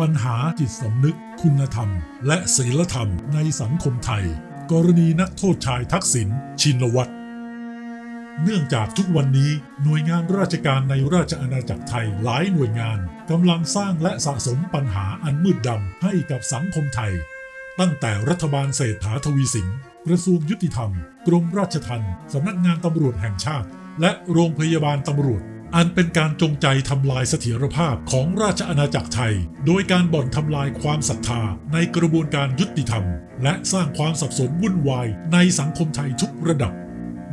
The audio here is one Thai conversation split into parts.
ปัญหาจิตสำนึก คุณธรรม และศีลธรรมในสังคมไทย กรณีนักโทษชายทักษิณชินวัตรเนื่องจากทุกวันนี้หน่วยงานราชการในราชอาณาจักรไทยหลายหน่วยงานกำลังสร้างและสะสมปัญหาอันมืดดำให้กับสังคมไทย ตั้งแต่รัฐบาลเศรษฐาทวีสินกระทรวงยุติธรรม กรมราชทัณฑ์สำนักงานตำรวจแห่งชาติ และโรงพยาบาลตำรวจ อันเป็นการจงใจทำลายเสถียรภาพของราชอาณาจักรไทย โดยการบ่อนทำลายความศรัทธาในกระบวนการยุติธรรม และสร้างความสับสนวุ่นวายในสังคมไทยทุกระดับ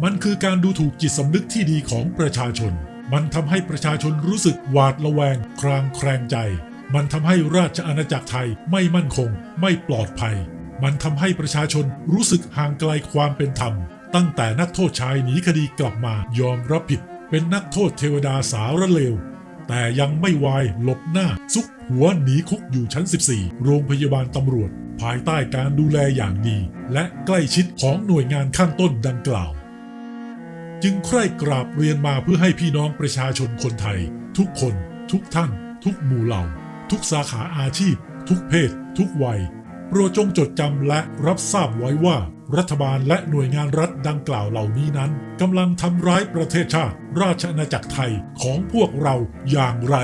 มันคือการดูถูกจิตสำนึกที่ดีของประชาชน มันทำให้ประชาชนรู้สึกหวาดระแวง คลางแคลงใจ มันทำให้ราชอาณาจักรไทยไม่มั่นคง ไม่ปลอดภัย มันทำให้ประชาชนรู้สึกห่างไกลความเป็นธรรม ตั้งแต่นักโทษชายหนีคดีกลับมายอมรับผิด เป็นนักโทษเทวดาสาวระเลว แต่ยังไม่วายหลบหน้า ซุกหัวหนีคุกอยู่ชั้น 14 โรงพยาบาลตำรวจ ภายใต้การดูแลอย่างดี และใกล้ชิดของหน่วยงานข้างต้นดังกล่าว จึงใคร่กราบเรียนมาเพื่อให้พี่น้องประชาชนคนไทย ทุกคน ทุกท่าน ทุกหมู่เหล่า ทุกสาขาอาชีพ ทุกเพศ ทุกวัยโปรดจงจดจำและรับทราบไว้ว่า รัฐบาลและหน่วยงานรัฐดังกล่าวเหล่านี้นั้นกำลังทำร้ายประเทศชาติ ราชอาณาจักรไทยของพวกเราอย่างไร